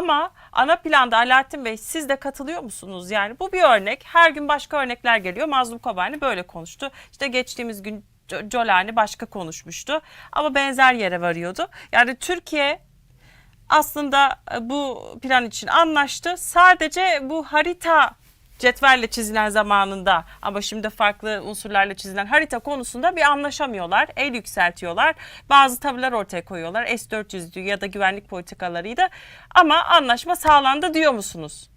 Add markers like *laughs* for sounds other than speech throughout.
Ama ana planda Alaaddin Bey siz de katılıyor musunuz? Yani bu bir örnek. Her gün başka örnekler geliyor. Mazlum Kobani böyle konuştu. İşte geçtiğimiz gün Co- Colani başka konuşmuştu. Ama benzer yere varıyordu. Yani Türkiye aslında e, bu plan için anlaştı. Sadece bu harita cetvelle çizilen zamanında ama şimdi farklı unsurlarla çizilen harita konusunda bir anlaşamıyorlar. El yükseltiyorlar. Bazı tavırlar ortaya koyuyorlar. S-400 ya da güvenlik politikalarıydı. Ama anlaşma sağlandı diyor musunuz?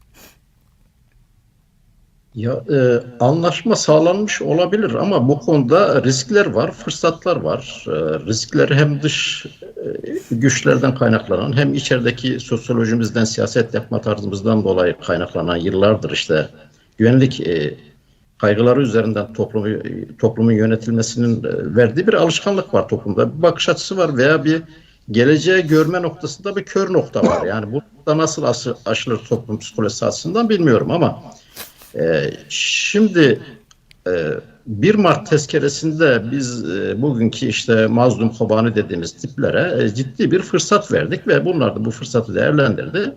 Ya e, anlaşma sağlanmış olabilir ama bu konuda riskler var, fırsatlar var. E, riskleri hem dış e, güçlerden kaynaklanan hem içerideki sosyolojimizden, siyaset yapma tarzımızdan dolayı kaynaklanan yıllardır işte güvenlik e, kaygıları üzerinden toplumu, toplumun yönetilmesinin e, verdiği bir alışkanlık var toplumda. Bir bakış açısı var veya bir geleceği görme noktasında bir kör nokta var. *laughs* Yani bu da nasıl aşı- aşılır toplum psikolojisi açısından bilmiyorum ama ee, şimdi e, 1 Mart tezkeresinde biz e, bugünkü işte mazlum kobani dediğimiz tiplere e, ciddi bir fırsat verdik ve bunlar da bu fırsatı değerlendirdi.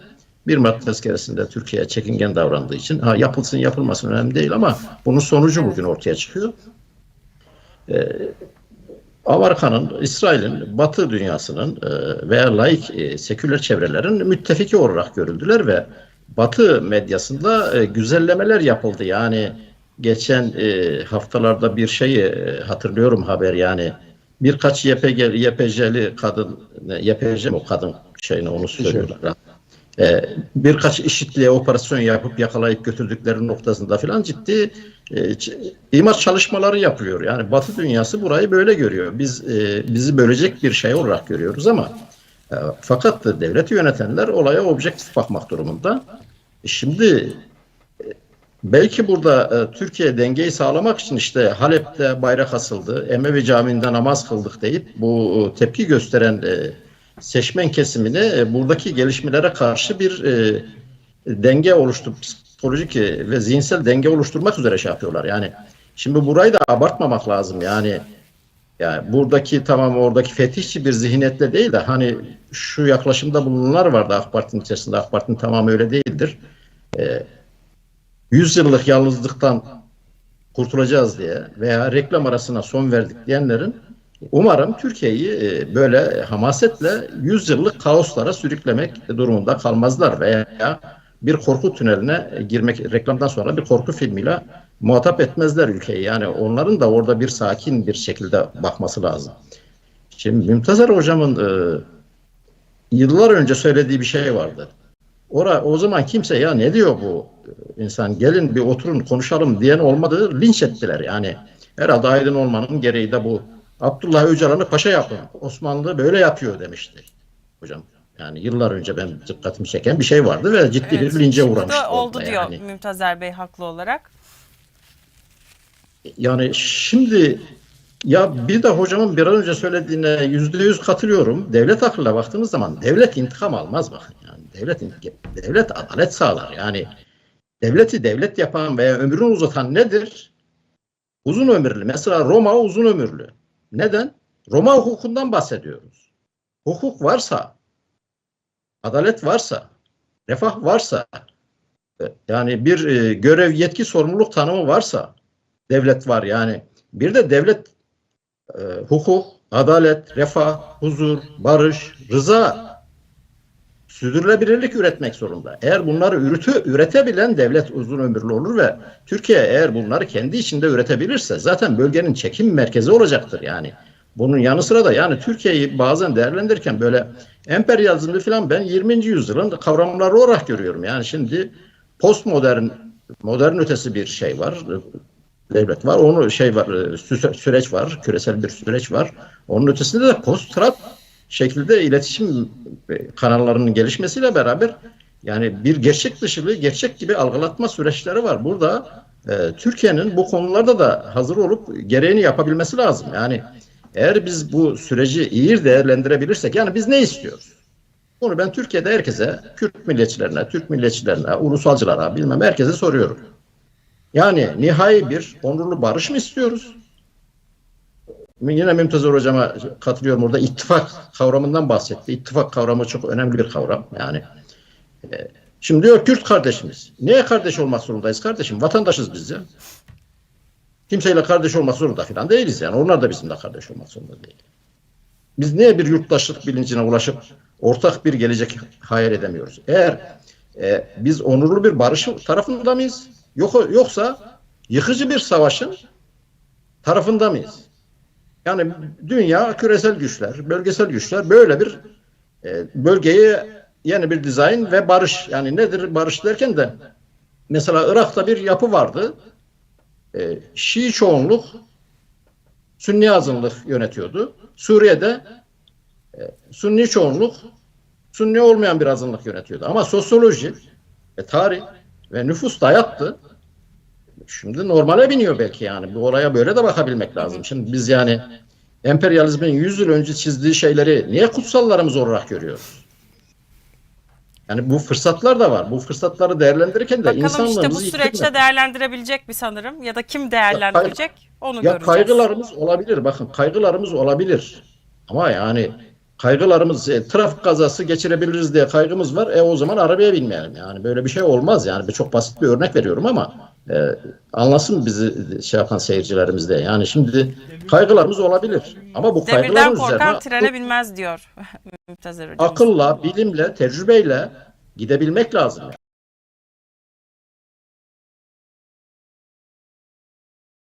1 Mart tezkeresinde Türkiye çekingen davrandığı için ha, yapılsın yapılmasın önemli değil ama bunun sonucu bugün ortaya çıkıyor. Ee, Amerika'nın, İsrail'in, Batı dünyasının e, veya laik e, seküler çevrelerin müttefiki olarak görüldüler ve Batı medyasında e, güzellemeler yapıldı. Yani geçen e, haftalarda bir şeyi e, hatırlıyorum haber yani birkaç YPG, YPJ'li kadın, YPJ o kadın şeyini onu söylüyorlar. E, birkaç işitliğe operasyon yapıp yakalayıp götürdükleri noktasında filan ciddi e, imar çalışmaları yapılıyor. Yani Batı dünyası burayı böyle görüyor. Biz e, bizi bölecek bir şey olarak görüyoruz ama e, fakat da devleti yönetenler olaya objektif bakmak durumunda. E, Şimdi e, belki burada e, Türkiye dengeyi sağlamak için işte Halep'te bayrak asıldı, Emevi Camii'nde namaz kıldık deyip bu e, tepki gösteren e, seçmen kesimini e, buradaki gelişmelere karşı bir e, denge oluşturup psikolojik e, ve zihinsel denge oluşturmak üzere şey yapıyorlar. Yani şimdi burayı da abartmamak lazım. Yani yani buradaki tamam oradaki fetihçi bir zihniyetle değil de hani şu yaklaşımda bulunanlar vardı AK Parti'nin içerisinde. AK Parti'nin tamamı öyle değildir. Ee, 100 yıllık yalnızlıktan kurtulacağız diye veya reklam arasına son verdik diyenlerin umarım Türkiye'yi e, böyle hamasetle 100 yıllık kaoslara sürüklemek durumunda kalmazlar veya bir korku tüneline girmek reklamdan sonra bir korku filmiyle muhatap etmezler ülkeyi. Yani onların da orada bir sakin bir şekilde bakması lazım. Şimdi Mümtazer hocamın e, yıllar önce söylediği bir şey vardı. Ora, o zaman kimse ya ne diyor bu insan gelin bir oturun konuşalım diyen olmadı linç ettiler. Yani herhalde aydın olmanın gereği de bu. Abdullah Öcalan'ı paşa yapın. Osmanlı böyle yapıyor demişti hocam. Yani yıllar önce ben dikkatimi çeken bir şey vardı ve ciddi Evet, bir lince şimdi de uğramıştı. oldu orada diyor yani. Mümtazer Bey haklı olarak. Yani şimdi ya bir de hocamın bir an önce söylediğine yüzde yüz katılıyorum. Devlet aklıyla baktığımız zaman devlet intikam almaz bakın. Yani devlet devlet adalet sağlar. Yani devleti devlet yapan veya ömrünü uzatan nedir? Uzun ömürlü. Mesela Roma uzun ömürlü. Neden? Roma hukukundan bahsediyoruz. Hukuk varsa, adalet varsa, refah varsa, yani bir e, görev, yetki, sorumluluk tanımı varsa, devlet var yani. Bir de devlet e, hukuk, adalet, refah, huzur, barış, rıza, sürdürülebilirlik üretmek zorunda. Eğer bunları ürütü, üretebilen devlet uzun ömürlü olur ve Türkiye eğer bunları kendi içinde üretebilirse zaten bölgenin çekim merkezi olacaktır yani. Bunun yanı sıra da yani Türkiye'yi bazen değerlendirirken böyle emperyalizmi falan ben 20. yüzyılın kavramları olarak görüyorum. Yani şimdi postmodern modern ötesi bir şey var devlet var. Onu şey var, sü- süreç var, küresel bir süreç var. Onun ötesinde de post-trap şekilde iletişim e, kanallarının gelişmesiyle beraber yani bir gerçek dışılığı gerçek gibi algılatma süreçleri var. Burada e, Türkiye'nin bu konularda da hazır olup gereğini yapabilmesi lazım. Yani eğer biz bu süreci iyi değerlendirebilirsek yani biz ne istiyoruz? Bunu ben Türkiye'de herkese, Kürt milliyetçilerine, Türk milliyetçilerine, ulusalcılara bilmem herkese soruyorum. Yani nihai bir onurlu barış mı istiyoruz? Yine Mümtazır Hocam'a katılıyorum orada ittifak kavramından bahsetti. İttifak kavramı çok önemli bir kavram. Yani E, Şimdi diyor Kürt kardeşimiz. Niye kardeş olmak zorundayız kardeşim? Vatandaşız biz ya. Kimseyle kardeş olmak zorunda falan değiliz yani. Onlar da bizimle kardeş olmak zorunda değil. Biz niye bir yurttaşlık bilincine ulaşıp ortak bir gelecek hayal edemiyoruz? Eğer e, biz onurlu bir barış tarafında mıyız? Yok, yoksa yıkıcı bir savaşın tarafında mıyız? Yani dünya küresel güçler, bölgesel güçler böyle bir e, bölgeyi yeni bir dizayn ve barış. Yani nedir barış derken de mesela Irak'ta bir yapı vardı. E, Şii çoğunluk Sünni azınlık yönetiyordu. Suriye'de e, Sünni çoğunluk Sünni olmayan bir azınlık yönetiyordu. Ama sosyoloji, e, tarih ve nüfus dayattı. Şimdi normale biniyor belki yani. Bu olaya böyle de bakabilmek lazım. Şimdi biz yani emperyalizmin 100 yıl önce çizdiği şeyleri niye kutsallarımız olarak görüyoruz? Yani bu fırsatlar da var. Bu fırsatları değerlendirirken de Bakalım insanlığımızı işte bu süreçte değerlendirebilecek mi sanırım ya da kim değerlendirecek onu Ya göreceğiz. kaygılarımız olabilir. Bakın kaygılarımız olabilir. Ama yani kaygılarımız e, trafik kazası geçirebiliriz diye kaygımız var. E o zaman arabaya binmeyelim. Yani böyle bir şey olmaz yani. Bir çok basit bir örnek veriyorum ama e, anlasın bizi şey yapan seyircilerimiz de. Yani şimdi kaygılarımız olabilir. Ama bu korkan üzerine trene binmez diyor *laughs* Mümtaz akılla, bilimle, tecrübeyle gidebilmek lazım. Yani.